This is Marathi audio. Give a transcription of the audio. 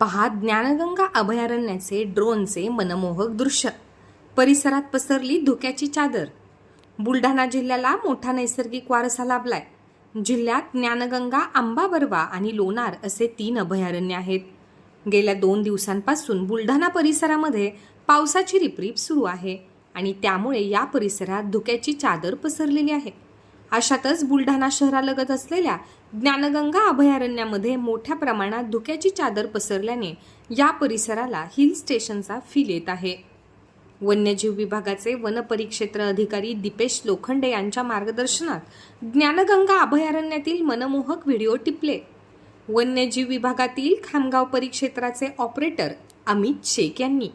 पहा ज्ञानगंगा अभयारण्याचे ड्रोनचे मनमोहक दृश्य. परिसरात पसरली धुक्याची चादर. बुलढाणा जिल्ह्याला मोठा नैसर्गिक वारसा लाभलाय. जिल्ह्यात ज्ञानगंगा आंबाबरवा आणि लोणार असे तीन अभयारण्य आहेत. गेल्या दोन दिवसांपासून बुलढाणा परिसरामध्ये पावसाची रिपरिप सुरू आहे आणि त्यामुळे या परिसरात धुक्याची चादर पसरलेली आहे. अशातच बुलढाणा शहरालगत असलेल्या ज्ञानगंगा अभयारण्यामध्ये मोठ्या प्रमाणात धुक्याची चादर पसरल्याने या परिसराला हिल स्टेशनचा फील येत आहे. वन्यजीव विभागाचे वनपरिक्षेत्र अधिकारी दीपेश लोखंडे यांच्या मार्गदर्शनात ज्ञानगंगा अभयारण्यातील मनमोहक व्हिडिओ टिपले. वन्यजीव विभागातील खामगाव परिक्षेत्राचे ऑपरेटर अमित शेख यांनी